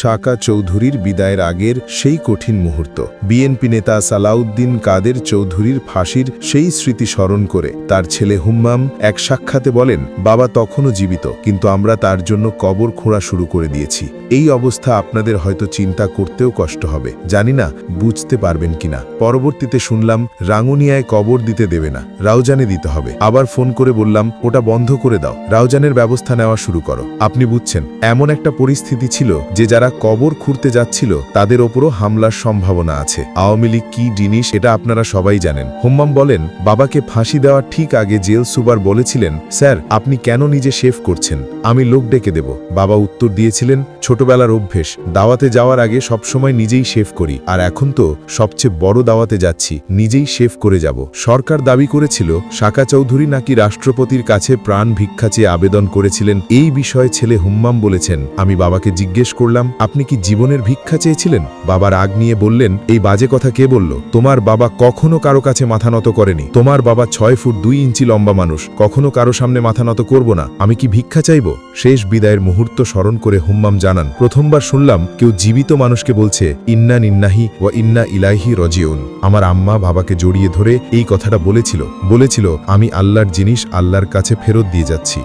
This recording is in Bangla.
শাকা চৌধুরীর বিদায়ের আগের সেই কঠিন মুহূর্ত। বিএনপি নেতা সালাউদ্দিন কাদের চৌধুরীর ফাঁসির সেই স্মৃতি স্মরণ করে তার ছেলে হুম্মাম এক সাক্ষাতে বলেন, বাবা তখনও জীবিত, কিন্তু আমরা তার জন্য কবর খোঁড়া শুরু করে দিয়েছি। এই অবস্থা আপনাদের হয়তো চিন্তা করতেও কষ্ট হবে। জানি না, বুঝতে পারবেন কিনা পরবর্তীতে শুনলাম, রাঙ্গুনিয়ায় কবর দিতে দেবে না। রাউজানে দিতে হবে। আবার ফোন করে বললাম, ওটা বন্ধ করে দাও। রাউজানের ব্যবস্থা নেওয়া শুরু করো। আপনি বুঝছেন, এমন একটা পরিস্থিতি ছিল যে যারা কবর খুঁড়তে যাচ্ছিল, তাদের ওপরও হামলার সম্ভাবনা আছে। আওয়ামী লীগ কি জিনিস এটা আপনারা সবাই জানেন। হোম্মাম বলেন, বাবাকে ফাঁসি দেওয়ার ঠিক আগে জেল সুবার বলেছিলেন, স্যার, আপনি কেন নিজে শেফ করছেন? আমি লোক ডেকে দেব। বাবা উত্তর দিয়েছিলেন, ছোটবেলার অভ্যেস। দাওয়াতে যাওয়ার আগে সবসময় নিজেই শেফ করি। আর এখন তো সবচেয়ে বড় দাওয়াতে যাচ্ছি, নিজেই শেফ করে যাব। সরকার দাবি করেছিল শাকা চৌধুরী নাকি রাষ্ট্রপতির কাছে প্রাণ ভিক্ষা চেয়ে আবেদন করেছিলেন। এই বিষয়ে ছেলে হুম্মাম বলেছেন, আমি বাবাকে জিজ্ঞেস করলাম আপনি কি জীবনের ভিক্ষা চেয়েছিলেন? বাবার আগ নিয়ে বললেন, এই বাজে কথা কে বলল? তোমার বাবা কখনো কারও কাছে মাথা নত করেনি। তোমার বাবা ছয় ফুট দুই ইঞ্চি লম্বা মানুষ। কখনো কারও সামনে মাথা নত করব না। আমি কি ভিক্ষা চাইব? শেষ বিদায়ের মুহূর্ত স্মরণ করে হুম্মাম জানান, প্রথমবার শুনলাম কেউ জীবিত মানুষকে বলছে, ইন্না নিন্নাহি ও ইন্না ইলাহি রজিউন। আমার আম্মা বাবাকে জড়িয়ে ধরে এই কথাটা বলেছিল। বলেছিল, আমি আল্লাহর জিনিস আল্লাহর কাছে ফেরত দিয়ে যাচ্ছি।